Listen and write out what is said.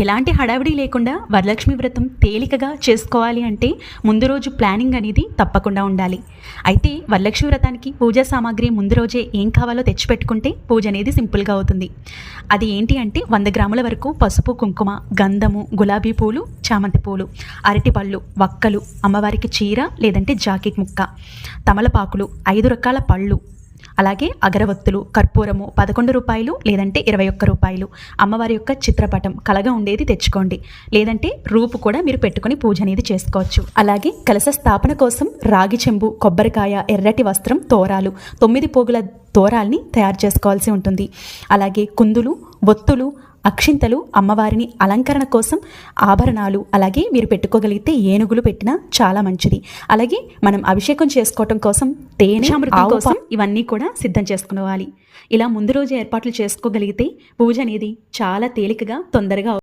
ఎలాంటి హడావిడి లేకుండా వరలక్ష్మి వ్రతం తేలికగా చేసుకోవాలి అంటే ముందు రోజు ప్లానింగ్ అనేది తప్పకుండా ఉండాలి. అయితే వరలక్ష్మి వ్రతానికి పూజా సామాగ్రి ముందు రోజే ఏం కావాలో తెచ్చిపెట్టుకుంటే పూజ అనేది సింపుల్గా అవుతుంది. అది ఏంటి అంటే వంద గ్రాముల వరకు పసుపు కుంకుమ గంధము గులాబీ పూలు చామంతి పూలు అరటిపళ్ళు వక్కలు అమ్మవారికి చీర లేదంటే జాకెట్ ముక్క తమలపాకులు ఐదు రకాల పళ్ళు అలాగే అగరవత్తులు కర్పూరము పదకొండు రూపాయలు లేదంటే ఇరవై ఒక్క రూపాయలు. అమ్మవారి యొక్క చిత్రపటం కలగా ఉండేది తెచ్చుకోండి. లేదంటే రూపు కూడా మీరు పెట్టుకొని పూజ అనేది చేసుకోవచ్చు. అలాగే కలశ స్థాపన కోసం రాగి చెంబు కొబ్బరికాయ ఎర్రటి వస్త్రం తోరాలు తొమ్మిది పోగుల తోరాల్ని తయారు చేసుకోవాల్సి ఉంటుంది. అలాగే కుందులు ఒత్తులు అక్షింతలు అమ్మవారిని అలంకరణ కోసం ఆభరణాలు అలాగే మీరు పెట్టుకోగలిగితే ఏనుగులు పెట్టినా చాలా మంచిది. అలాగే మనం అభిషేకం చేసుకోవటం కోసం తేనె కోసం ఇవన్నీ కూడా సిద్ధం చేసుకోవాలి. ఇలా ముందు రోజు ఏర్పాట్లు చేసుకోగలిగితే పూజ అనేది చాలా తేలికగా తొందరగా